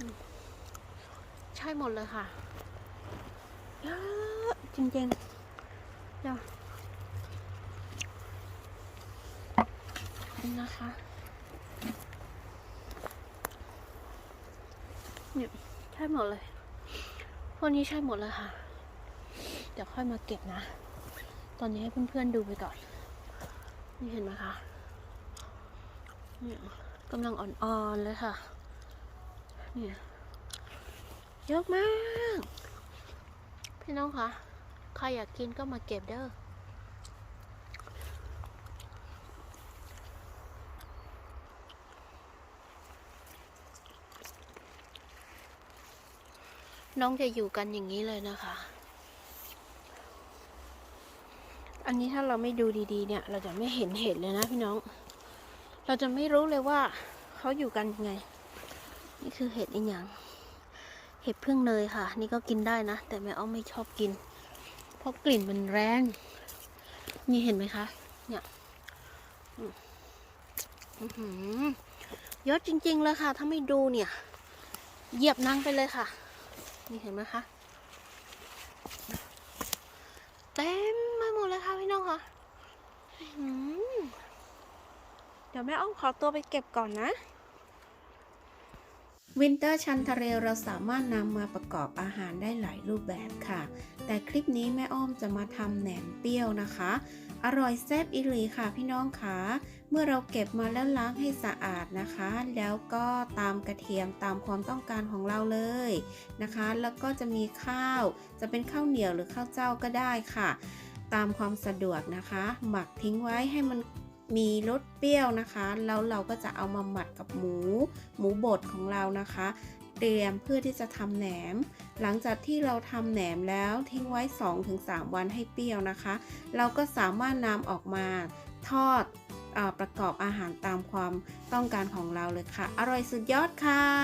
อืมใช่หมดเลยค่ะเยอะจริงๆเดี๋ยวนี่นะคะเนี่ยใช่หมดเลยพวกนี้ใช่หมดเลยค่ะ เดี๋ยวค่อยมาเก็บนะ ตอนนี้ให้เพื่อนๆดูไปก่อน นี่เห็นไหมคะเนี่ยกำลังอ่อนๆเลยค่ะ เนี่ยเยอะมาก พี่น้องคะใครอยากกินก็มาเก็บเด้อน้องจะอยู่กันอย่างนี้เลยนะคะ อันนี้ถ้าเราไม่ดูดีๆ เนี่ย เราจะไม่เห็นเห็ดเลยนะพี่น้อง เราจะไม่รู้เลยว่าเขาอยู่กันยังไง นี่คือเห็ดอีกอย่างเห็ดพึ่งเนยค่ะ นี่ก็กินได้นะ แต่แม่อ้อมไม่ชอบกิน เพราะกลิ่นมันแรง นี่เห็นไหมคะ เนี่ยเยอะจริง ๆ เลยค่ะ ถ้าไม่ดูเนี่ย เหยียบนั่งไปเลยค่ะ นี่เห็นไหมคะเต็มไปหมดเลยค่ะพี่น้องค่ะเดี๋ยวแม่อ้อมขอตัวไปเก็บก่อนนะ วินเตอร์ชันทะเลเราสามารถนำมาประกอบอาหารได้หลายรูปแบบค่ะ แต่คลิปนี้แม่อ้อมจะมาทำแหนมเปรี้ยวนะคะ อร่อยแซ่บอิหลีค่ะพี่น้องคะเมื่อเราเก็บมาแล้วล้างให้สะอาดนะคะ แล้วก็ตามกระเทียมตามความต้องการของเราเลยนะคะ แล้วก็จะมีข้าว จะเป็นข้าวเหนียวหรือข้าวเจ้าก็ได้ค่ะ ตามความสะดวกนะคะ หมักทิ้งไว้ให้มัน มีรสเปรี้ยวนะคะ แล้วเราก็จะเอามาหมักกับหมู หมูบดของเรานะคะ เตรียมเพื่อที่จะทำแหนม หลังจากที่เราทำแหนมแล้วทิ้งไว้ 2-3 วันให้เปรี้ยวนะคะ เราก็สามารถนำออกมาทอดอประกอบอาหารตามความต้องการของเราเลยค่ะ อร่อยสุดยอดค่ะ